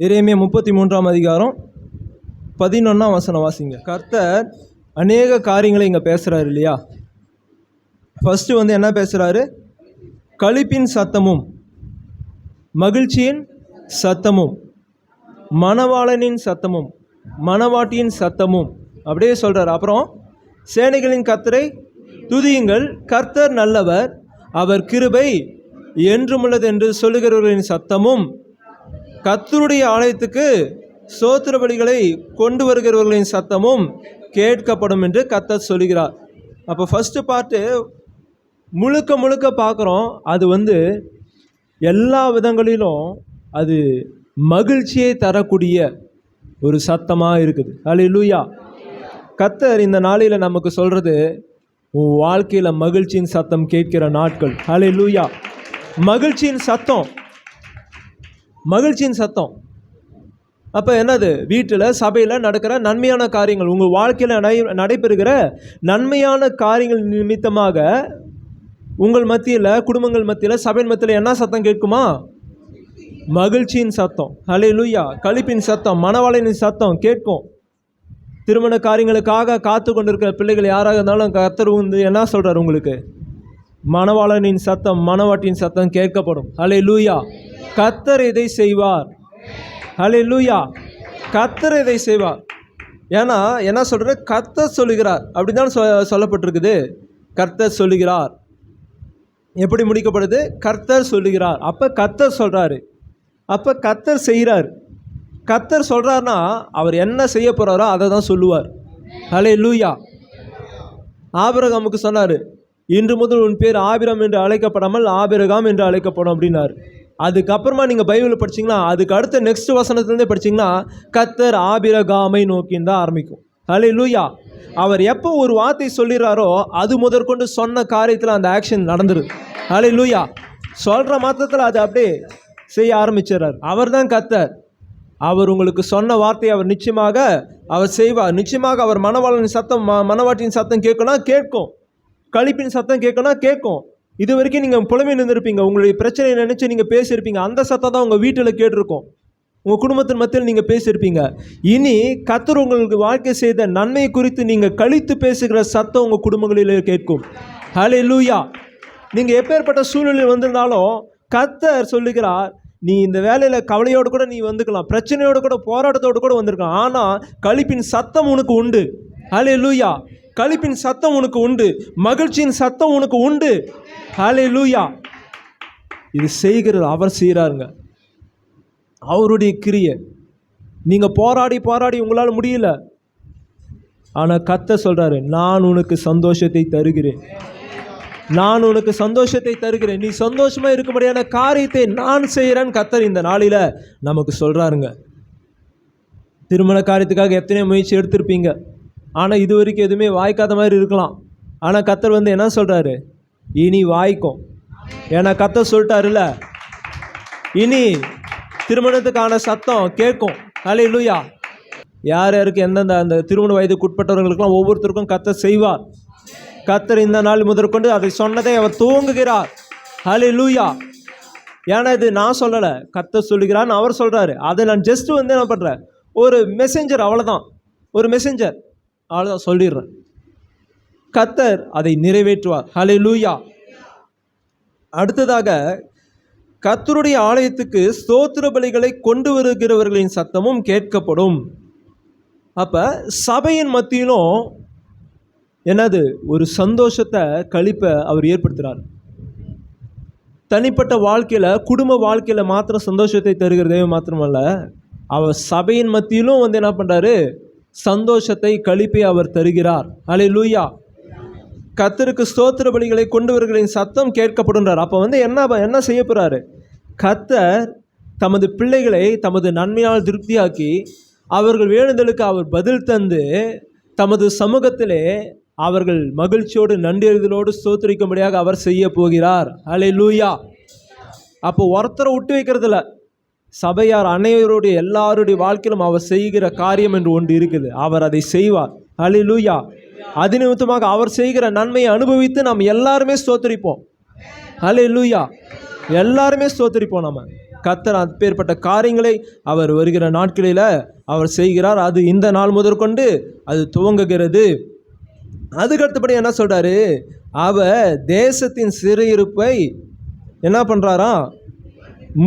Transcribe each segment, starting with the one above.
இறைமைய முப்பத்தி மூன்றாம் அதிகாரம் பதினொன்றாம் வசனம் வாசிங்க. கர்த்தர் அநேக காரியங்களை இங்கே பேசுகிறாரு இல்லையா? ஃபஸ்ட்டு வந்து என்ன பேசுகிறாரு களிப்பின் சத்தமும் மகிழ்ச்சியின் சத்தமும் மணவாளனின் சத்தமும் மணவாட்டியின் சத்தமும். அப்படியே சொல்கிறார் அப்புறம் சேனைகளின் கர்த்தரை துதியுங்கள். கர்த்தர் நல்லவர் அவர் கிருபை என்றுமுள்ளது என்று சொல்லுகிறவர்களின் சத்தமும் கத்தருடைய ஆலயத்துக்கு சோத்திர பலிகளை கொண்டு வருகிறவர்களின் சத்தமும் கேட்கப்படும் என்று கத்தர் சொல்கிறார் அப்போ ஃபஸ்ட்டு பார்ட்டு முழுக்க முழுக்க பார்க்குறோம். அது வந்து எல்லா விதங்களிலும் அது மகிழ்ச்சியை தரக்கூடிய ஒரு சத்தமாக இருக்குது. அல்லேலூயா கத்தர் இந்த நாளில் நமக்கு சொல்கிறது உன் வாழ்க்கையில் மகிழ்ச்சியின் சத்தம் கேட்கிற நாட்கள். அல்லேலூயா மகிழ்ச்சியின் சத்தம் மகிழ்ச்சியின் சத்தம். அப்போ என்னது? வீட்டில் சபையில் நடக்கிற நன்மையான காரியங்கள் உங்கள் வாழ்க்கையில் நடை நடைபெறுகிற நன்மையான காரியங்கள் நிமித்தமாக உங்கள் மத்தியில் குடும்பங்கள் மத்தியில் சபையின் மத்தியில் என்ன சத்தம் கேட்குமா? மகிழ்ச்சியின் சத்தம். அலே லூயா களிப்பின் சத்தம் மணவாளனின் சத்தம் கேட்கும். திருமண காரியங்களுக்காக காத்து கொண்டிருக்கிற பிள்ளைகள் யாராக இருந்தாலும் கத்தர் வந்து என்ன சொல்கிறார் உங்களுக்கு? மணவாளனின் சத்தம் மணவாட்டியின் சத்தம் கேட்கப்படும். அலே லூயா கத்தர் இதை செய்வார். ஹலே லூயா கத்தர் இதை செய்வார். ஏன்னா என்ன சொல்கிற கர்த்தர் சொல்லுகிறார். அப்படி தான் சொ சொல்லப்பட்டிருக்குது. கர்த்தர் சொல்லுகிறார். எப்படி முடிக்கப்படுது? கர்த்தர் சொல்லுகிறார். அப்போ கர்த்தர் சொல்கிறாரு அப்போ கர்த்தர் செய்கிறார் கர்த்தர் சொல்கிறாருன்னா அவர் என்ன செய்ய போகிறாரோ அதை தான் சொல்லுவார். ஹலே லூயா ஆபிரகாமுக்கு சொன்னார் இன்று முதல் உன் பேர் ஆபிரம் என்று அழைக்கப்படாமல் ஆபிரகாம் என்று அழைக்கப்படும் அப்படின்னாரு. அதுக்கப்புறமா நீங்கள் பைபிள் படிச்சீங்கன்னா அதுக்கு அடுத்த நெக்ஸ்ட் வசனத்துலேருந்தே படிச்சீங்கன்னா கத்தர் ஆபிரகாமை நோக்கின்னு தான் ஆரம்பிக்கும். ஹலே லூயா அவர் எப்போ ஒரு வார்த்தை சொல்லிடுறாரோ அது முதற்கொண்டு சொன்ன காரியத்தில் அந்த ஆக்ஷன் நடந்துருது ஹலே லூயா சொல்கிற மாத்திரத்தில் அது அப்படியே செய்ய ஆரம்பிச்சிடுறார். அவர் தான் கத்தர். அவர் உங்களுக்கு சொன்ன வார்த்தையை அவர் நிச்சயமாக அவர் செய்வார். நிச்சயமாக அவர் மணவாளனின் சத்தம் ம மனவாட்டியின் சத்தம் கேட்கணும் கேட்கும். களிப்பின் சத்தம் கேட்கணும் கேட்கும். இது வரைக்கும் நீங்கள் புலமை நின்றுருப்பீங்க. உங்களுடைய பிரச்சனையை நினச்சி நீங்கள் பேசியிருப்பீங்க. அந்த சத்தம் தான் உங்கள் வீட்டில் கேட்டிருக்கோம். உங்கள் குடும்பத்தின் மத்தியில் நீங்கள் பேசியிருப்பீங்க. இனி கத்தர் உங்களுக்கு வாழ்க்கை செய்த நன்மை குறித்து நீங்கள் கழித்து பேசுகிற சத்தம் உங்கள் குடும்பங்களில் கேட்கும். ஹலே லூயா நீங்கள் எப்பேற்பட்ட சூழ்நிலை வந்திருந்தாலும் கத்தர் சொல்லுகிறார் நீ இந்த வேலையில் கவலையோடு கூட நீ வந்துக்கலாம். பிரச்சனையோடு கூட போராட்டத்தோடு கூட வந்திருக்கலாம். ஆனால் களிப்பின் சத்தம் உனக்கு உண்டு. ஹலே லூயா களிப்பின் சத்தம் உனக்கு உண்டு. மகிழ்ச்சியின் சத்தம் உனக்கு உண்டு. ஹாலே லூயா இது செய்கிறது அவர் செய்கிறாருங்க அவருடைய கிரியை. நீங்கள் போராடி போராடி உங்களால் முடியல. ஆனால் கத்த சொல்கிறாரு நான் உனக்கு சந்தோஷத்தை தருகிறேன். நான் உனக்கு சந்தோஷத்தை தருகிறேன். நீ சந்தோஷமாக இருக்கும்படியான காரியத்தை நான் செய்கிறேன்னு கத்தர் இந்த நாளில் நமக்கு சொல்கிறாருங்க திருமண காரியத்துக்காக எத்தனையோ முயற்சி எடுத்திருப்பீங்க. ஆனால் இது வரைக்கும் எதுவுமே வாய்க்காத மாதிரி இருக்கலாம். ஆனால் கத்தர் வந்து என்ன சொல்கிறாரு இனி வாய்க்கும். ஏன்னா கத்த சொல்லிட்டாருல்ல? இனி திருமணத்துக்கான சத்தம் கேட்கும். ஹலே லூயா யார் யாருக்கு எந்தெந்த அந்த திருமண வயதுக்கு உட்பட்டவர்களுக்கெல்லாம் ஒவ்வொருத்தருக்கும் கத்த செய்வார். கத்தர் இந்த நாள் முதற்கொண்டு அதை சொன்னதை அவர் தூங்குகிறார் ஹலே லூயா ஏன்னா இது நான் சொல்லலை கத்தர் சொல்லுகிறான்னு அவர் சொல்கிறாரு அதை நான் ஜஸ்ட் வந்து என்ன பண்ணுறேன் ஒரு மெசேஞ்சர் அவ்வளோதான் ஒரு மெசேஞ்சர் அவ்வளோதான் சொல்லிடுறேன். கத்தர் அதை நிறைவேற்றுவார். ஹலே லூயா அடுத்ததாக கத்தருடைய ஆலயத்துக்கு ஸ்தோத்திர பலிகளை கொண்டு வருகிறவர்களின் சத்தமும் கேட்கப்படும். அப்போ சபையின் மத்தியிலும் என்னது? ஒரு சந்தோஷத்தை கழிப்பை அவர் ஏற்படுத்துகிறார் தனிப்பட்ட வாழ்க்கையில் குடும்ப வாழ்க்கையில் மாத்திரம் சந்தோஷத்தை தருகிறதே மாத்திரமல்ல அவர் சபையின் மத்தியிலும் வந்து என்ன பண்ணுறாரு சந்தோஷத்தை கழிப்பை அவர் தருகிறார். அலை லூயா கத்தருக்கு ஸ்தோத்திர பலிகளை கொண்டவர்களின் சத்தம் கேட்கப்படுன்றார். அப்போ வந்து என்ன என்ன செய்ய போகிறாரு கத்தர் தமது பிள்ளைகளை தமது நன்மையால் திருப்தியாக்கி அவர்கள் வேண்டுதலுக்கு அவர் பதில் தந்து தமது சமூகத்திலே அவர்கள் மகிழ்ச்சியோடு நன்றெறிதலோடு ஸ்தோத்திரிக்கும்படியாக அவர் செய்ய போகிறார். அலை லூயா அப்போ ஒருத்தரை விட்டு வைக்கிறதில்ல. சபையார் அனைவருடைய எல்லாருடைய வாழ்க்கையிலும் அவர் செய்கிற காரியம் என்று ஒன்று இருக்குது. அவர் அதை செய்வார். அலி லூயா அது நிமித்தமாக அவர் செய்கிற நன்மையை அனுபவித்து நாம் எல்லாருமே ஸ்தோத்தரிப்போம். ஹலே லூயா எல்லாருமே ஸ்தோத்தரிப்போம் நம்ம கத்தர் அப்பேற்பட்ட காரியங்களை அவர் வருகிற நாட்களில் அவர் செய்கிறார். அது இந்த நாள் முதற்கொண்டு அது துவங்குகிறது. அதுக்கு அடுத்தபடி என்ன சொல்கிறாரு அவர் தேசத்தின் சிறையிருப்பை என்ன பண்ணுறாரா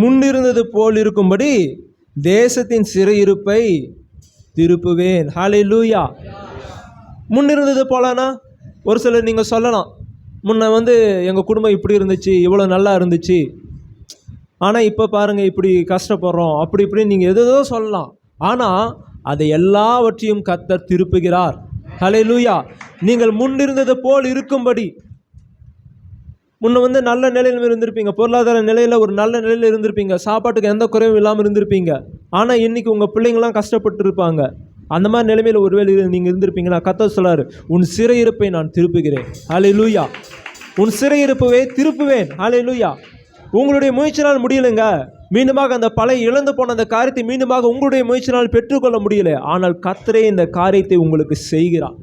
முன்னிருந்தது போல் இருக்கும்படி தேசத்தின் சிறையிருப்பை திருப்புவேன். ஹாலே லூயா முன்னிருந்தது போலனா ஒரு சிலர் நீங்கள் சொல்லலாம். முன்ன வந்து எங்கள் குடும்பம் இப்படி இருந்துச்சு இவ்வளோ நல்லா இருந்துச்சு. ஆனால் இப்போ பாருங்கள் இப்படி கஷ்டப்படுறோம். அப்படி இப்படி நீங்கள் எதோ சொல்லலாம். ஆனால் அதை எல்லாவற்றையும் கத்தர் திருப்புகிறார். ஹலே லூயா நீங்கள் முன்னிருந்தது போல் இருக்கும்படி. முன்ன வந்து நல்ல நிலையில் இருந்திருப்பீங்க. பொருளாதார நிலையில் ஒரு நல்ல நிலையில் இருந்திருப்பீங்க. சாப்பாட்டுக்கு எந்த குறைவும் இல்லாமல் இருந்திருப்பீங்க. ஆனால் இன்றைக்கி உங்கள் பிள்ளைங்களாம் கஷ்டப்பட்டு இருப்பாங்க அந்த மாதிரி நிலைமையில் ஒருவேளை நீங்கள் இருந்திருப்பீங்களா? கத்த சொல்லாரு உன் சிறையிருப்பை நான் திருப்புகிறேன். அலை லூயா உன் சிறையிருப்பவே திருப்புவேன். ஹலே லூயா உங்களுடைய முயற்சினால் முடியலைங்க. மீண்டுமாக அந்த பழைய இழந்து போன அந்த காரியத்தை மீண்டுமாக உங்களுடைய முயற்சினால் பெற்றுக்கொள்ள முடியல. ஆனால் கத்தரே இந்த காரியத்தை உங்களுக்கு செய்கிறார்.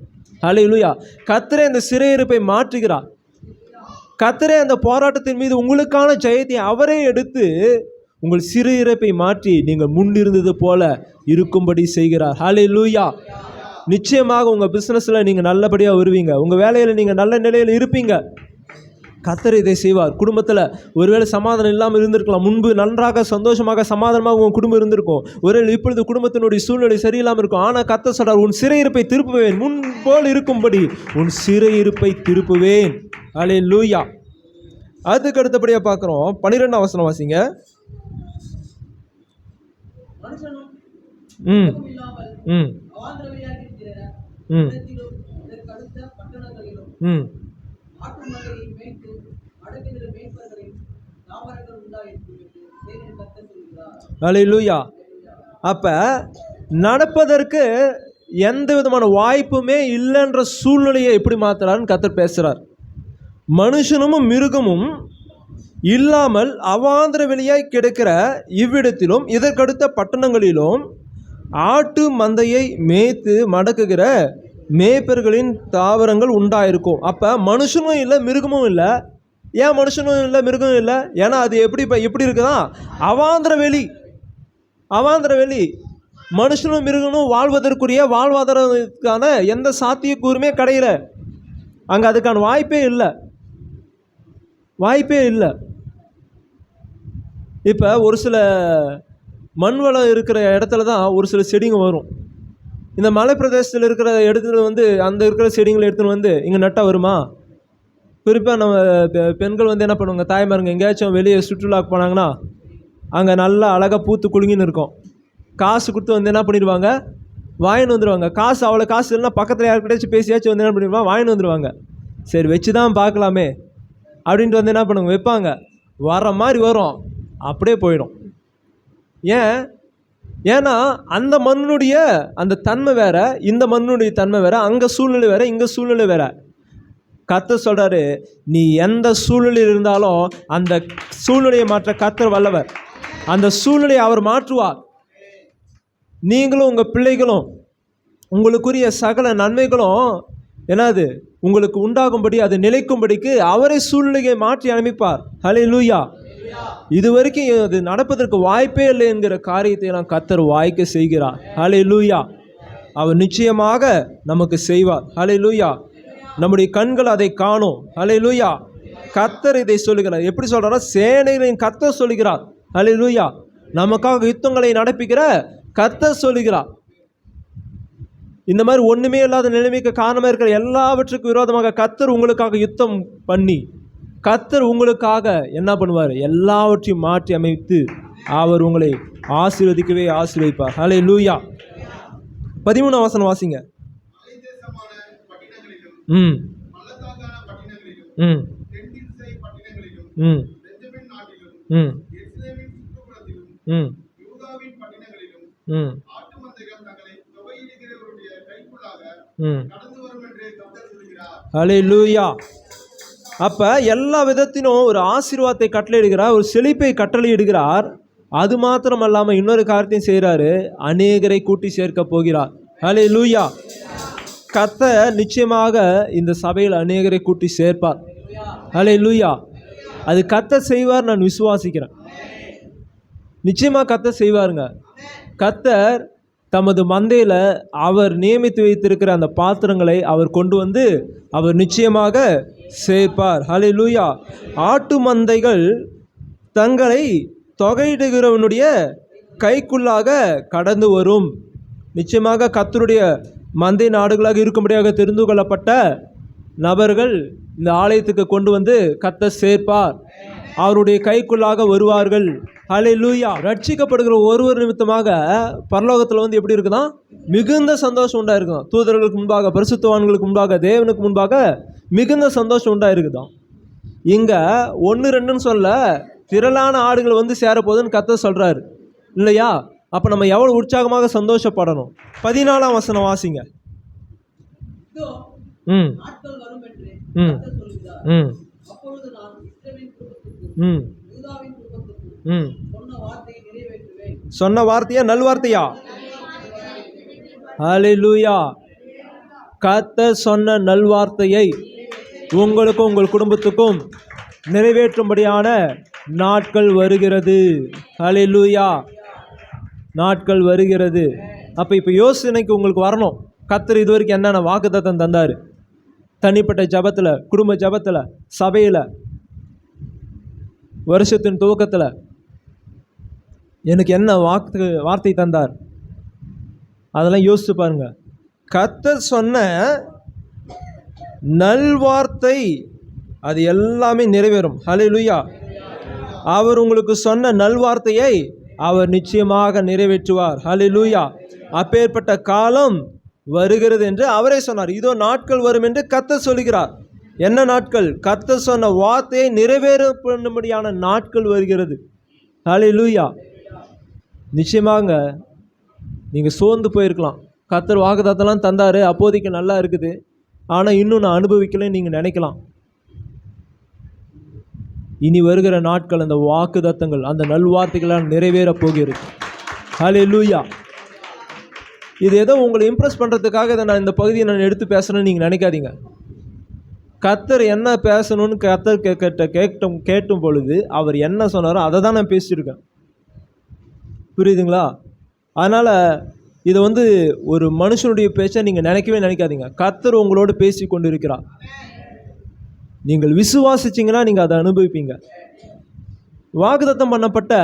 ஹலே லூயா கத்தரே இந்த சிறையிருப்பை மாற்றுகிறார். கத்தரே அந்த போராட்டத்தின் மீது உங்களுக்கான ஜெயத்தை அவரே எடுத்து உங்கள் சிறு இறப்பை மாற்றி நீங்கள் முன்னிருந்தது போல இருக்கும்படி செய்கிறார். ஹாலே லூயா நிச்சயமாக உங்கள் பிஸ்னஸில் நீங்கள் நல்லபடியாக வருவீங்க. உங்கள் வேலையில் நீங்கள் நல்ல நிலையில் இருப்பீங்க. கத்தர் இதை செய்வார். குடும்பத்தில் ஒருவேளை சமாதானம் இல்லாமல் இருந்திருக்கலாம். முன்பு நன்றாக சந்தோஷமாக சமாதானமாக உங்கள் குடும்பம் இருந்திருக்கும். ஒருவேளை இப்பொழுது குடும்பத்தினுடைய சூழ்நிலை சரியில்லாமல் இருக்கும். ஆனால் கத்த சொல்கிறார் உன் சிறையிருப்பை திருப்புவேன். முன் போல் இருக்கும்படி உன் சிறையிருப்பை திருப்புவேன். அலே லூயா அதுக்கு அடுத்தபடியாக பார்க்குறோம். பன்னிரெண்டாம் வசனம் வாசிங்க. மனுஷனும் ம். ம். ம். ம். ஆட்டு மந்தையை மேய்த்து அடக்குகிற மேய்ப்பர்களின் தாவரங்கள் உண்டாயிருக்கும் என்று தேவன் கர்த்தர் சொல்கிறார். அலே லூயா அப்போ நடப்பதற்கு எந்த விதமான வாய்ப்புமே இல்லைன்ற சூழ்நிலையை எப்படி மாத்துறாருன்னு கத்தர் பேசுகிறார் மனுஷனும் மிருகமும் இல்லாமல் அவாந்திர வெளியாய் கிடக்கிற இவ்விடத்திலும் இதற்கடுத்த பட்டணங்களிலும் ஆட்டு மந்தையை மேய்த்து மடக்குகிற மேய்ப்பர்களின் தாவரங்கள் உண்டாயிருக்கும். அப்போ மனுஷனும் இல்லை மிருகமும் இல்லை. ஏன் மனுஷனும் இல்லை மிருகமும் இல்லை? ஏன்னா அது எப்படி இப்போ எப்படி இருக்குதா அவாந்திர வெளி அவாந்திர வெளி. மனுஷனும் மிருகனும் வாழ்வதற்குரிய வாழ்வாதாரத்துக்கான எந்த சாத்தியக்கூறுமே கிடையில. அங்கே அதுக்கான வாய்ப்பே இல்லை. வாய்ப்பே இல்லை. இப்போ ஒரு சில மண் வளம் இருக்கிற இடத்துல தான் ஒரு சில செடிங்க வரும். இந்த மலை பிரதேசத்தில் இருக்கிற இடத்துல வந்து அந்த இருக்கிற செடிங்களை எடுத்துன்னு வந்து இங்கே நட்டால் வருமா? குறிப்பாக நம்ம பெ- பெண்கள் வந்து என்ன பண்ணுவாங்க தாய்மாருங்க எங்கேயாச்சும் வெளியே சுற்றுலாக்கு போனாங்கன்னா அங்கே நல்லா அழகாக பூத்து குலுங்கின்னு இருக்கும். காசு கொடுத்து வந்து என்ன பண்ணிடுவாங்க? வாங்கின்னு வந்துடுவாங்க காசு அவ்வளோ காசு இல்லைன்னா பக்கத்தில் யாருக்கிட்டே பேசியாச்சும் வந்து என்ன பண்ணிடுவாங்க வாங்கின்னு வந்துடுவாங்க சரி வச்சு தான் பார்க்கலாமே. அப்படின்ட்டு வந்து என்ன பண்ணுவாங்க வைப்பாங்க. வர மாதிரி வரும். அப்படியே போயிடும். ஏன்? ஏன்னா அந்த மண்ணுடைய அந்த தன்மை வேற இந்த மண்ணுடைய தன்மை வேற அங்கே சூழ்நிலை வேற இங்கே சூழ்நிலை வேற. கத்தர் சொல்கிறாரு நீ எந்த சூழ்நிலையில் இருந்தாலும் அந்த சூழ்நிலையை மாற்ற கத்தர் வல்லவர். அந்த சூழ்நிலையை அவர் மாற்றுவார். நீங்களும் உங்கள் பிள்ளைகளும் உங்களுக்குரிய சகல நன்மைகளும் என்னது? உங்களுக்கு உண்டாகும்படி அது நிலைக்கும்படிக்கு அவரே சூழ்நிலையை மாற்றி அனுப்பிப்பார். ஹலே லூயா இது வரைக்கும் அது நடப்பதற்கு வாய்ப்பே இல்லை என்கிற காரியத்தை நான் கத்தர் வாய்க்க செய்கிறார். ஹலே லூயா அவர் நிச்சயமாக நமக்கு செய்வார். ஹலே லூயா நம்முடைய கண்கள் அதை காணும். ஹலே லூயா கத்தர் இதை சொல்லுகிறார். எப்படி சொல்றாரா சேனைகளின் கத்தர் சொல்லுகிறார். ஹலே லூயா நமக்காக யுத்தங்களை நடப்பிக்கிற கத்தர் சொல்லுகிறார். இந்த மாதிரி ஒன்றுமே இல்லாத நிலைமைக்கு காரணமாக இருக்கிற எல்லாவற்றுக்கும் விரோதமாக கத்தர் உங்களுக்காக யுத்தம் பண்ணி கத்தர் உங்களுக்காக என்ன பண்ணுவார்? எல்லாவற்றையும் மாற்றி அமைத்து அவர் உங்களை ஆசீர்வதிக்கவே ஆசீர்வதிப்பார். ஹலே லூயா பதிமூணாம் வசனம் வாசிங்க. ம். ம். ம். ம். ம். ம். ஹலே லூயா அப்போ எல்லா விதத்திலும் ஒரு ஆசீர்வாதத்தை கட்டளையிடுகிறார் ஒரு செழிப்பை கட்டளையிடுகிறார். அது மாத்திரம் அல்லாமல் இன்னொரு காரியத்தையும் செய்கிறாரு அநேகரை கூட்டி சேர்க்க போகிறார். ஹலே லூயா கத்த நிச்சயமாக இந்த சபையில் அநேகரை கூட்டி சேர்ப்பார். ஹலே லூயா அது கத்த செய்வார் நான் விசுவாசிக்கிறேன். நிச்சயமாக கத்த செய்வாருங்க. கத்தர் தமது மந்தையில் அவர் நியமித்து வைத்திருக்கிற அந்த பாத்திரங்களை அவர் கொண்டு வந்து அவர் நிச்சயமாக சேர்ப்பார். ஹலே லூயா ஆட்டு மந்தைகள் தங்களை தொகையிடுகிறவனுடைய கைக்குள்ளாக கடந்து வரும். நிச்சயமாக கத்தருடைய மந்தை நாடுகளாக இருக்கும்படியாக தெரிந்து கொள்ளப்பட்ட நபர்கள் இந்த ஆலயத்துக்கு கொண்டு வந்து கத்த சேர்ப்பார். அவருடைய கைக்குள்ளாக வருவார்கள். ஹலே லூயா ரட்சிக்கப்படுகிற ஒருவர் நிமித்தமாக பரலோகத்தில் வந்து எப்படி இருக்குதான் மிகுந்த சந்தோஷம் உண்டாக இருக்கும் தூதர்களுக்கு முன்பாக பரிசுத்தவான்களுக்கு முன்பாக தேவனுக்கு முன்பாக மிகுந்த சந்தோஷம் உண்டா இருக்குதாம் இங்கே ஒன்று ரெண்டுன்னு சொல்ல திரளான ஆடுகள் வந்து சேரப்போகுதுன்னு கத்த சொல்கிறாரு இல்லையா? அப்போ நம்ம எவ்வளோ உற்சாகமாக சந்தோஷப்படணும்? பதினாலாம் வசனம் வாசிங்க. ம். ம். ம். ம். ம். சொன்ன வார்த்தையை நல்வார்த்தையா? ஹalleluya. கத்த சொன்ன நல்வார்த்தையை உங்களுக்கும் உங்கள் குடும்பத்துக்கும் நிறைவேற்றும்படியான நாட்கள் வருகிறது. ஹalleluya. நாட்கள் வருகிறது. அப்போ இப்போ யோசனைக்கு உங்களுக்கு வரணும். கத்தர் இது வரைக்கும் என்னென்ன வாக்குத்தத்தம் தந்தார்? தனிப்பட்ட ஜபத்தில் குடும்ப ஜபத்தில் சபையில் வருஷத்தின் துவக்கத்தில் எனக்கு என்ன வாக்கு வார்த்தை தந்தார்? அதெல்லாம் யோசிச்சு பாருங்கள் கத்தர் சொன்ன நல்வார்த்தை அது எல்லாமே நிறைவேறும். ஹalleluya. அவர் உங்களுக்கு சொன்ன நல்வார்த்தையை அவர் நிச்சயமாக நிறைவேற்றுவார். ஹalleluya. அப்பேற்பட்ட காலம் வருகிறது என்று அவரே சொன்னார். இதோ நாட்கள் வரும் என்று கத்தர் சொல்கிறார். என்ன நாட்கள்? கத்தர் சொன்ன வார்த்தையை நிறைவேறப்படும்படியான நாட்கள் வருகிறது. ஹலி லூயா நிச்சயமாக நீங்கள் சோர்ந்து போயிருக்கலாம். கத்தர் வாக்குதாத்தெல்லாம் தந்தார். அப்போதைக்கு நல்லா இருக்குது. ஆனால் இன்னும் நான் அனுபவிக்கலைன்னு நீங்கள் நினைக்கலாம். இனி வருகிற நாட்கள் அந்த வாக்குத்தத்தங்கள் அந்த நல்வார்த்தைகளால் நிறைவேறப் போகிறது. ஹலே லூயா இது ஏதோ உங்களை இம்ப்ரெஸ் பண்ணுறதுக்காக இதை நான் இந்த பகுதியை நான் எடுத்து பேசுகிறேன்னு நீங்கள் நினைக்காதீங்க. கத்தர் என்ன பேசணும்னு கத்தர் கேட்ட கேட்டும் கேட்டும் பொழுது அவர் என்ன சொன்னாரோ அதை தான் நான் பேசியிருக்கேன். புரியுதுங்களா? அதனால் இதை வந்து ஒரு மனுஷனுடைய பேச்சை நீங்கள் நினைக்கவே நினைக்காதீங்க. கர்த்தர் உங்களோடு பேசி கொண்டு இருக்கிறார் நீங்கள் விசுவாசிச்சிங்கன்னா நீங்கள் அதை அனுபவிப்பீங்க. வாக்குதத்தம் பண்ணப்பட்ட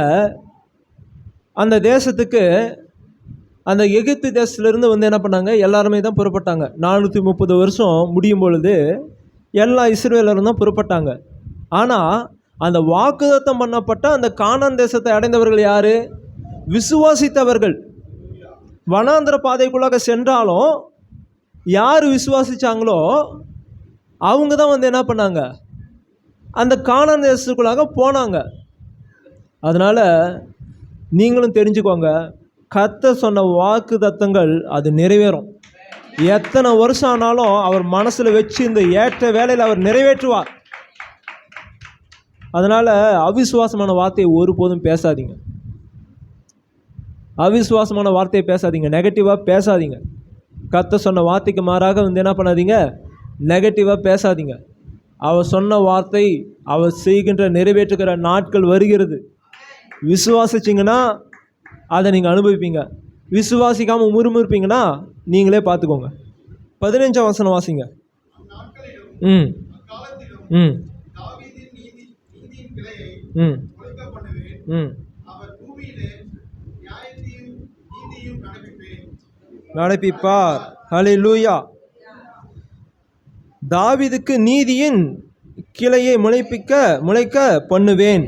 அந்த தேசத்துக்கு அந்த எகிப்து தேசத்துலேருந்து வந்து என்ன பண்ணாங்க? எல்லாருமே தான் புறப்பட்டாங்க. நானூற்றி முப்பது வருஷம் முடியும் பொழுது எல்லா இஸ்ரேலரும் தான் புறப்பட்டாங்க. ஆனால் அந்த வாக்குதத்தம் பண்ணப்பட்ட அந்த கானான் தேசத்தை அடைந்தவர்கள் யார்? விசுவாசித்தவர்கள். வனாந்திர பாதைக்குள்ளாக சென்றாலும் யார் விசுவாசிச்சாங்களோ அவங்க தான் வந்து என்ன பண்ணாங்க? அந்த காணாந்த தேசத்துக்குள்ளாக போனாங்க. அதனால் நீங்களும் தெரிஞ்சுக்கோங்க கத்த சொன்ன வாக்கு தத்தங்கள் அது நிறைவேறும். எத்தனை வருஷம் ஆனாலும் அவர் மனசில் வச்சு இந்த ஏற்ற வேலையில் அவர் நிறைவேற்றுவார். அதனால் அவிசுவாசமான வார்த்தையை ஒருபோதும் பேசாதீங்க. அவிசுவாசமான வார்த்தையை பேசாதீங்க. நெகட்டிவாக பேசாதீங்க. கத்த சொன்ன வார்த்தைக்கு மாறாக வந்து என்ன பண்ணாதீங்க? நெகட்டிவாக பேசாதீங்க. அவர் சொன்ன வார்த்தை அவர் செய்கின்ற நிறைவேற்றுகிற நாட்கள் வருகிறது. விசுவாசிச்சிங்கன்னா அதை நீங்கள் அனுபவிப்பீங்க. விசுவாசிக்காமல் முறுமுறுப்பீங்கன்னா நீங்களே பார்த்துக்கோங்க. பதினஞ்சாம் வசனம் வாசிங்க. ம். ம். ம். ம் அவர் பூமியிலே நியாயத்தையும் நீதியும் நடப்பிப்பேன் நடப்பிப்பார். ஹலே லூயா தாவிதுக்கு நீதியின் கிளையை முளைப்பிக்க முளைக்க பண்ணுவேன்.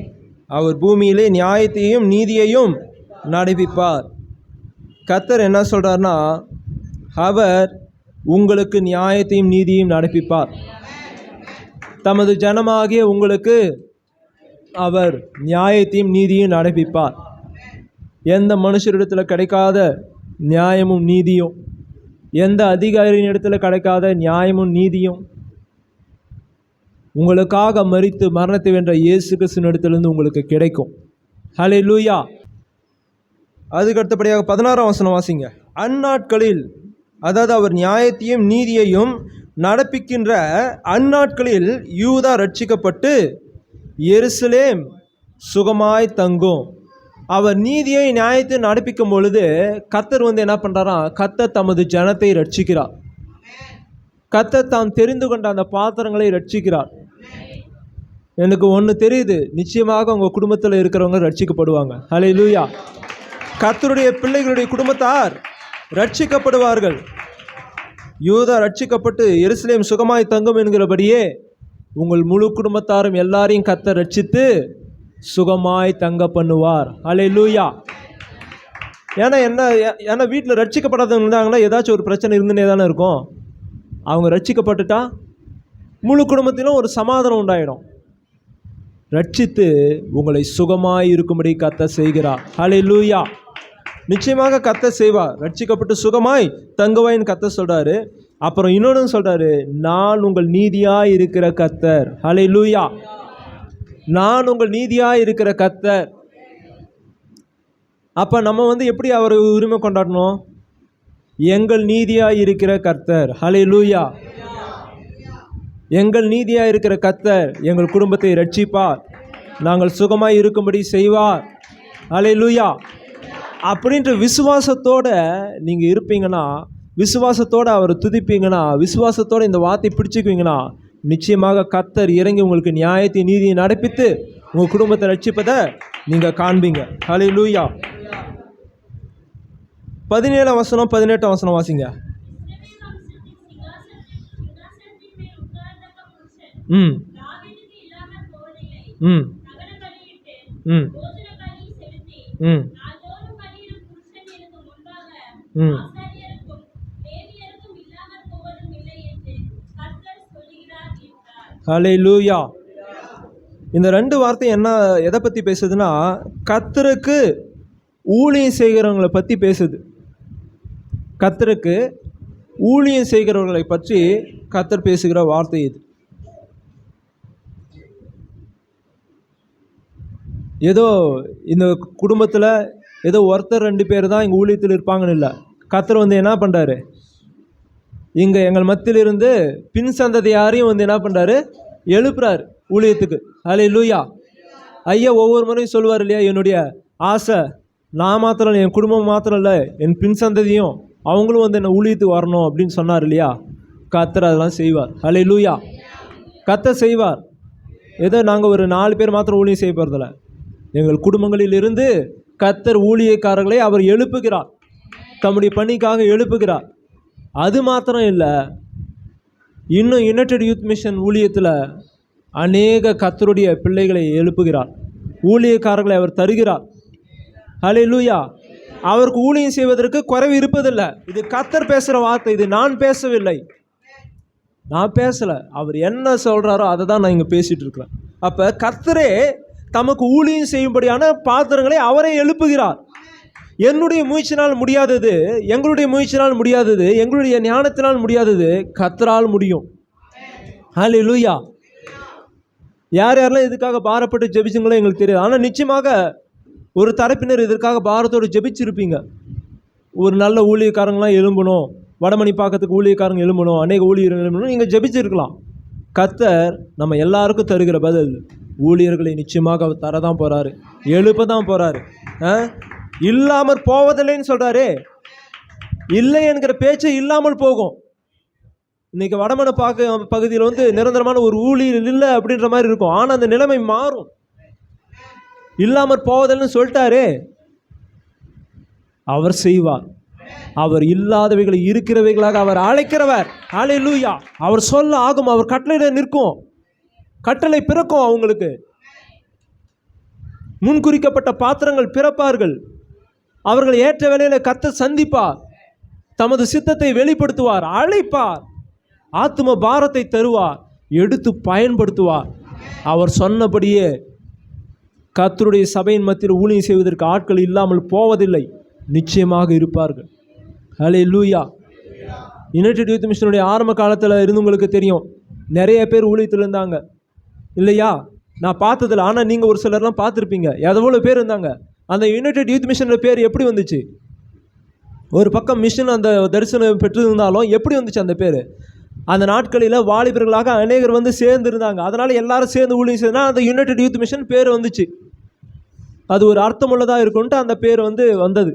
அவர் பூமியிலே நியாயத்தையும் நீதியையும் நடப்பிப்பார். கத்தர் என்ன சொல்கிறார்னா அவர் உங்களுக்கு நியாயத்தையும் நீதியையும் நடப்பிப்பார். தமது ஜனமாகிய உங்களுக்கு அவர் நியாயத்தையும் நீதியும் நடப்பிப்பார். எந்த மனுஷரிடத்தில் கிடைக்காத நியாயமும் நீதியும். எந்த அதிகாரியின் இடத்துல கிடைக்காத நியாயமும் நீதியும். உங்களுக்காக மறித்து மரணத்தை வென்ற இயேசு கிறிஸ்துவின் இடத்துலேருந்து உங்களுக்கு கிடைக்கும். ஹலே லூயா அதுக்கு அடுத்தபடியாக பதினாறாம் வசனம் வாசிங்க. அந்நாட்களில் அதாவது அவர் நியாயத்தையும் நீதியையும் நடப்பிக்கின்ற அந்நாட்களில் யூதா ரட்சிக்கப்பட்டு எருசலேம் சுகமாய் தங்கும். அவர் நீதியை நியாயத்தை நடப்பிக்கும் பொழுது கத்தர் வந்து என்ன பண்ணுறாராம் கத்தர் தமது ஜனத்தை ரட்சிக்கிறார் கத்தர் தாம் தெரிந்து கொண்ட அந்த பாத்திரங்களை ரட்சிக்கிறார் எனக்கு ஒன்று தெரியுது. நிச்சயமாக உங்கள் குடும்பத்தில் இருக்கிறவங்க ரட்சிக்கப்படுவாங்க ஹலே லூயா கத்தருடைய பிள்ளைகளுடைய குடும்பத்தார் ரட்சிக்கப்படுவார்கள் யூதா ரட்சிக்கப்பட்டு எருசலேம் சுகமாய் தங்கும் என்கிறபடியே உங்கள் முழு குடும்பத்தாரும் எல்லாரையும் கத்த ரட்சித்து சுகமாய் தங்க பண்ணுவார். அலை லூயா ஏன்னா என்ன ஏ- ஏன்னா வீட்டில் ரட்சிக்கப்படாதவங்க இருந்தாங்கன்னா ஏதாச்சும் ஒரு பிரச்சனை இருந்துனே தானே இருக்கும். அவங்க ரட்சிக்கப்பட்டுட்டா முழு குடும்பத்திலும் ஒரு சமாதானம் உண்டாயிடும். ரட்சித்து உங்களை சுகமாய் இருக்கும்படி கத்த செய்கிறார். ஹலே லூயா நிச்சயமாக கத்த செய்வார். ரட்சிக்கப்பட்டு சுகமாய் தங்குவாயின்னு கத்த சொல்கிறாரு அப்புறம் இன்னொன்று சொல்கிறாரு நான் உங்கள் நீதியாக இருக்கிற கத்தர் ஹலே லூயா நான் உங்கள் நீதியாக இருக்கிற கத்தர் அப்போ நம்ம வந்து எப்படி அவர் உரிமை கொண்டாடணும்? எங்கள் நீதியாக இருக்கிற கர்த்தர். ஹலே லூயா எங்கள் நீதியாக இருக்கிற கர்த்தர் எங்கள் குடும்பத்தை ரட்சிப்பார். நாங்கள் சுகமாக இருக்கும்படி செய்வார். ஹலே லூயா அப்படின்ற விசுவாசத்தோட நீங்கள் இருப்பீங்கன்னா விசுவாசத்தோடு அவரை துதிப்பீங்கன்னா விசுவாசத்தோடு இந்த வார்த்தை பிடிச்சிக்குவீங்கன்னா நிச்சயமாக கத்தர் இறங்கி உங்களுக்கு நியாயத்தை நீதியை நடப்பித்து உங்கள் குடும்பத்தை ரட்சிப்பதை நீங்கள் காண்பீங்க. ஹலே லூயா பதினேழாம் வசனம் பதினெட்டாம் வசனம் வாசிங்க. ம். ம். ம். ம். ம். ஹலே லூயா இந்த ரெண்டு வார்த்தை என்ன எதை பற்றி பேசுதுன்னா கத்தருக்கு ஊழியம் செய்கிறவங்களை பற்றி பேசுது. கத்தருக்கு ஊழியம் செய்கிறவர்களை பற்றி கத்தர் பேசுகிற வார்த்தை இது. ஏதோ இந்த குடும்பத்தில் ஏதோ ஒருத்தர் ரெண்டு பேர் தான் இங்கே ஊழியத்தில் இருப்பாங்கன்னு இல்லை. கத்தர் வந்து என்ன பண்ணுறாரு இங்கே எங்கள் மத்தியிலிருந்து பின் சந்ததியாரையும் வந்து என்ன பண்ணுறாரு எழுப்புறாரு ஊழியத்துக்கு. அலே லூயா ஐயா ஒவ்வொரு முறையும் சொல்லுவார் இல்லையா? என்னுடைய ஆசை நான் மாத்திரம் இல்லை, என் குடும்பம் மாத்திரம் இல்லை என் பின் சந்ததியும் அவங்களும் வந்து என்ன ஊழியத்துக்கு வரணும் அப்படின்னு சொன்னார் இல்லையா? கத்தர் அதெல்லாம் செய்வார். அலே லூயா கத்தர் செய்வார். ஏதோ நாங்கள் ஒரு நாலு பேர் மாத்திரம் ஊழியம் செய்ய போகிறதில்ல எங்கள் குடும்பங்களில் இருந்து கத்தர் ஊழியக்காரர்களை அவர் எழுப்புகிறார். தம்முடைய பணிக்காக எழுப்புகிறார். அது மாத்திரம் இல்லை இன்னும் யுனைடெட் யூத் மிஷன் ஊழியத்தில் அநேக கத்தருடைய பிள்ளைகளை எழுப்புகிறார். ஊழியக்காரர்களை அவர் தருகிறார். ஹலே லூயா அவருக்கு ஊழியம் செய்வதற்கு குறைவு இருப்பதில்லை. இது கத்தர் பேசுகிற வார்த்தை இது நான் பேசவில்லை. நான் பேசலை. அவர் என்ன சொல்கிறாரோ அதை தான் நான் இங்கே பேசிகிட்டு இருக்கிறேன். அப்போ கத்தரே தமக்கு ஊழியம் செய்யும்படியான பாத்திரங்களை அவரே எழுப்புகிறார். என்னுடைய முயற்சினால் முடியாதது எங்களுடைய முயற்சினால் முடியாதது எங்களுடைய ஞானத்தினால் முடியாதது கத்தரால் முடியும். ஹலே லூயா யார் யாரெல்லாம் இதுக்காக பாரப்பட்டு ஜெபிச்சுங்களோ எங்களுக்கு தெரியாது. ஆனால் நிச்சயமாக ஒரு தரப்பினர் இதற்காக பாரத்தோடு ஜெபிச்சிருப்பீங்க. ஒரு நல்ல ஊழியக்காரங்களாம் எழும்பணும் வடமணி பார்க்கறதுக்கு ஊழியக்காரங்க எழும்பணும் அநேக ஊழியர்கள் எழும்பணும் நீங்கள் ஜெபிச்சிருக்கலாம். கத்தர் நம்ம எல்லாருக்கும் தருகிற பதில் ஊழியர்களை நிச்சயமாக அவர் தரதான் போகிறாரு எழுப்ப தான் போகிறாரு இல்லாமற் போவதில்லைன்னு சொல்கிறாரே இல்லை என்கிற பேச்சு இல்லாமல் போகும். இன்னைக்கு வடமன பார்க்க பகுதியில் வந்து நிரந்தரமான ஒரு ஊழியர் இல்லை அப்படின்ற மாதிரி இருக்கும். ஆனால் அந்த நிலைமை மாறும். இல்லாமற் போவதில்லைன்னு சொல்லிட்டாரே. அவர் செய்வார். அவர் இல்லாதவைகளை இருக்கிறவைகளாக அவர் அழைக்கிறவர். ஹalleluya அவர் சொல்ல ஆகும். அவர் கட்டளையிட நிற்கும். கட்டளை பிறக்கும் அவங்களுக்கு. முன்குறிக்கப்பட்ட பாத்திரங்கள் பிறப்பார்கள். அவர்கள் ஏற்ற வேலையில் கத்த சந்திப்பார். தமது சித்தத்தை வெளிப்படுத்துவார் அழைப்பார். ஆத்ம பாரத்தை தருவார் எடுத்து பயன்படுத்துவார். அவர் சொன்னபடியே கத்தருடைய சபையின் மத்தியில் ஊழியம் செய்வதற்கு ஆட்கள் இல்லாமல் போவதில்லை நிச்சயமாக இருப்பார்கள். ஹலே லூயா யுனைடெட் யூத் மிஷனுடைய ஆரம்ப காலத்தில் இருந்தவங்களுக்கு தெரியும் நிறைய பேர் ஊழியத்தில் இருந்தாங்க. இல்லையா? நான் பார்த்ததில்ல ஆனால் நீங்கள் ஒரு சிலர்லாம் பார்த்துருப்பீங்க. எவ்வளோ பேர் இருந்தாங்க. அந்த யுனைடெட் யூத் மிஷனோட பேர் எப்படி வந்துச்சு? ஒரு பக்கம் மிஷன் அந்த தரிசனம் பெற்றிருந்தாலும் எப்படி வந்துச்சு அந்த பேர்? அந்த நாட்களில் வாலிபர்களாக அநேகர் வந்து சேர்ந்து இருந்தாங்க அதனால் எல்லாரும் சேர்ந்து ஊழியம் செய்தால் அந்த யுனைடெட் யூத் மிஷன் பேர் வந்துச்சு. அது ஒரு அர்த்தமுள்ளதாக இருக்கும்ட்டு அந்த பேர் வந்து வந்தது.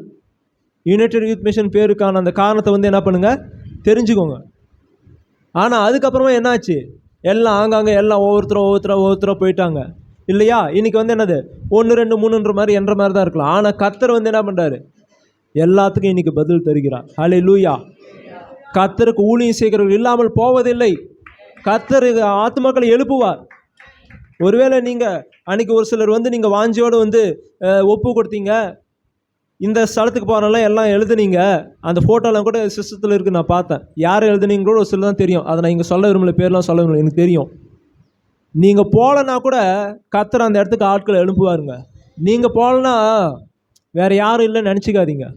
யுனைடெட் யூத் மிஷன் பேருக்கான அந்த காரணத்தை வந்து என்ன பண்ணுங்கள் தெரிஞ்சுக்கோங்க. ஆனால் அதுக்கப்புறமா என்னாச்சு? எல்லாம் ஆங்காங்கே எல்லாம் ஒவ்வொருத்தரும் ஒவ்வொருத்தரும் ஒவ்வொருத்தரும் போயிட்டாங்க. இல்லையா? இன்னைக்கு வந்து என்னது? ஒன்று ரெண்டு மூணுன்ற மாதிரி என்ற மாதிரி தான் இருக்கலாம். ஆனால் கத்தர் வந்து என்ன பண்ணுறாரு எல்லாத்துக்கும் இன்னைக்கு பதில் தருகிறார். ஹலே லூயா கத்தருக்கு ஊழியம் செய்கிறவர்கள் இல்லாமல் போவதில்லை. கத்தர் ஆத்மாக்களை எழுப்புவார். ஒருவேளை நீங்கள் அன்னைக்கு ஒரு சிலர் வந்து நீங்கள் வாஞ்சியோடு வந்து ஒப்பு கொடுத்தீங்க. இந்த ஸ்தலத்துக்கு போனாலும் எல்லாம் எழுதுனீங்க. அந்த ஃபோட்டோலாம் கூட சிஸ்டத்தில் இருக்குது நான் பார்த்தேன். யார் எழுதுனீங்க கூட ஒரு சில தான் தெரியும். அதை நான் இங்கே சொல்ல விரும்பல பேர்லாம் சொல்ல விரும்பல எனக்கு தெரியும். நீங்கள் போகலன்னா கூட கத்துற அந்த இடத்துக்கு ஆட்களை எழுப்புவாருங்க நீங்கள் போகலன்னா வேறு யாரும் இல்லைன்னு நினச்சிக்காதீங்க.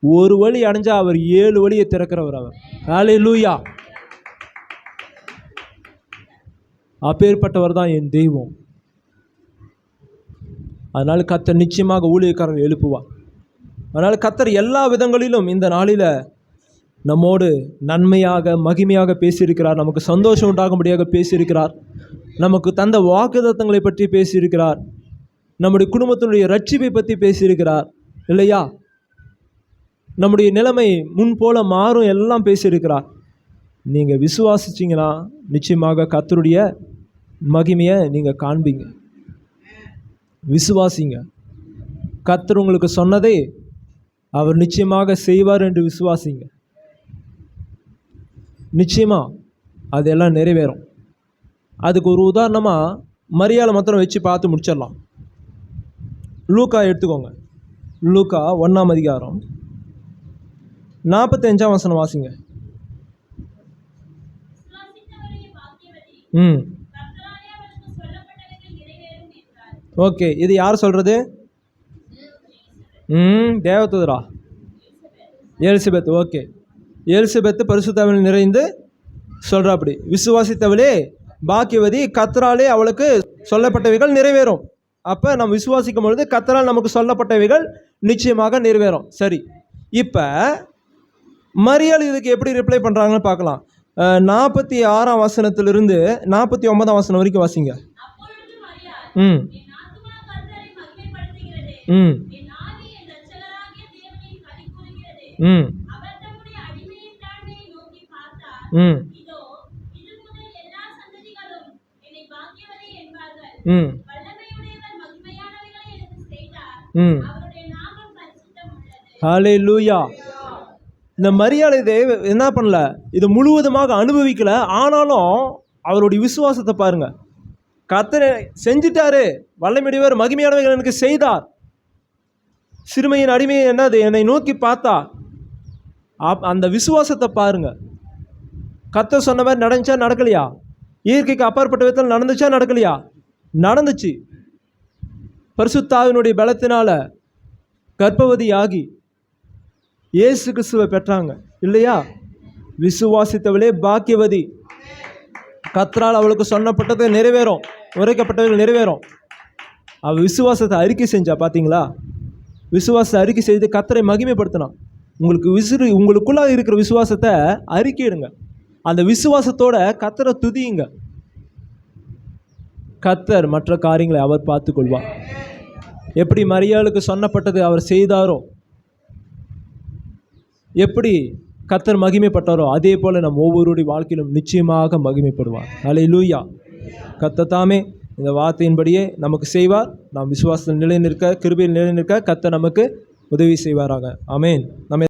ஒரு வழி அடைஞ்சா அவர் ஏழு வழியை திறக்கிறவர் அவர். ஹalleluya லூயா அப்பேற்பட்டவர் தான் என் தெய்வம். அதனால் கத்தர் நிச்சயமாக ஊழியக்காரர்கள் எழுப்புவார். அதனால் கத்தர் எல்லா விதங்களிலும் இந்த நாளில் நம்மோடு நன்மையாக மகிமையாக பேசியிருக்கிறார். நமக்கு சந்தோஷம் உண்டாகும்படியாக பேசியிருக்கிறார். நமக்கு தந்த வாக்குதத்தங்களை பற்றி பேசியிருக்கிறார். நம்முடைய குடும்பத்தினுடைய ரட்சிப்பை பற்றி பேசியிருக்கிறார். இல்லையா? நம்முடைய நிலைமை முன் போல மாறும் எல்லாம் பேசியிருக்கிறார். நீங்கள் விசுவாசிச்சிங்கன்னா நிச்சயமாக கத்தருடைய மகிமையை நீங்கள் காண்பீங்க. விசுவாசிங்க. கத்தர் உங்களுக்கு சொன்னதே அவர் நிச்சயமாக செய்வார் என்று விசுவாசிங்க. நிச்சயமாக அதெல்லாம் நிறைவேறும். அதுக்கு ஒரு உதாரணமாக மரியாதை மாத்திரம் வச்சு பார்த்து முடிச்சிடலாம். லூக்கா எடுத்துக்கோங்க. லூக்கா ஒன்றாம் அதிகாரம் நாற்பத்தஞ்சாம் வசனம் வாசிங்க. ம். ஓகே இது யார் சொல்கிறது ம் தேவதூதரா? எலிசபெத். ஓகே. எலிசபெத் பரிசுத்தவள் நிறைந்து சொல்கிறா அப்படி விசுவாசித்தவளே பாக்கியவதி கத்தராலே அவளுக்கு சொல்லப்பட்டவைகள் நிறைவேறும். அப்போ நம்ம விசுவாசிக்கும் பொழுது கத்தரால் நமக்கு சொல்லப்பட்டவைகள் நிச்சயமாக நிறைவேறும். சரி இப்போ மரியாள் இதுக்கு எப்படி ரிப்ளை பண்ணுறாங்கன்னு பார்க்கலாம். நாற்பத்தி ஆறாம் வசனத்திலிருந்து நாற்பத்தி ஒன்பதாம் வசனம் வரைக்கும் வாசிங்க. ம். ம். ம் அவர் தம்முடைய அடிமையின் தாழ்மையை நோக்கி பார்த்தார் ம் இதோ இது முதல் எல்லா சந்ததிகளும் என்னை பாக்கியவதி ம். ம். உள்ளது. ஹாலே லூயா இந்த மரியாதை இதை என்ன பண்ணல? இது முழுவதுமாக அனுபவிக்கல. ஆனாலும் அவருடைய விசுவாசத்தை பாருங்க. கத்தரை செஞ்சிட்டாரு. வல்லமையுடையவர் மகிமையானவைகள் எனக்கு செய்தார். சிறுமையின் அடிமையை என்னது? என்னை நோக்கி பார்த்தா அந்த விசுவாசத்தை பாருங்க. கத்த சொன்ன மாதிரி நடந்துச்சா நடக்கலையா? இயற்கைக்கு அப்பாற்பட்ட விதத்தில் நடந்துச்சா நடக்கலையா? நடந்துச்சு. பரிசுத்தாவினுடைய பலத்தினால கர்ப்பவதியாகி இயேசு கிறிஸ்துவை பெற்றாங்க. இல்லையா? விசுவாசித்தவளே பாக்கியவதி. கத்ரால் அவளுக்கு சொன்னப்பட்டது நிறைவேறும். உரைக்கப்பட்டவர்கள் நிறைவேறும். அவள் விசுவாசத்தை அறிக்கை செஞ்சா பார்த்தீங்களா விசுவாசத்தை அறிக்கை செய்து கத்தரை மகிமைப்படுத்தினான். உங்களுக்கு விசிறு உங்களுக்குள்ளாக இருக்கிற விசுவாசத்தை அறிக்கையிடுங்க. அந்த விசுவாசத்தோட கத்தரை துதியுங்க. கத்தர் மற்ற காரியங்களை அவர் பார்த்துக்கொள்வார். எப்படி மரியாளுக்கு சொன்னப்பட்டது அவர் செய்தாரோ எப்படி கத்தர் மகிமைப்பட்டாரோ அதே போல் நம் ஒவ்வொருடைய வாழ்க்கையிலும் நிச்சயமாக மகிமைப்படுவார். அலை லூயா கத்தத்தாமே இந்த வார்த்தையின்படியே நமக்கு செய்வார். நாம் விசுவாசத்தில் நிலை நிற்க கிருபையில் நிலை நிற்க கத்தர் நமக்கு உதவி செய்வாராக. அமேன் நம்ம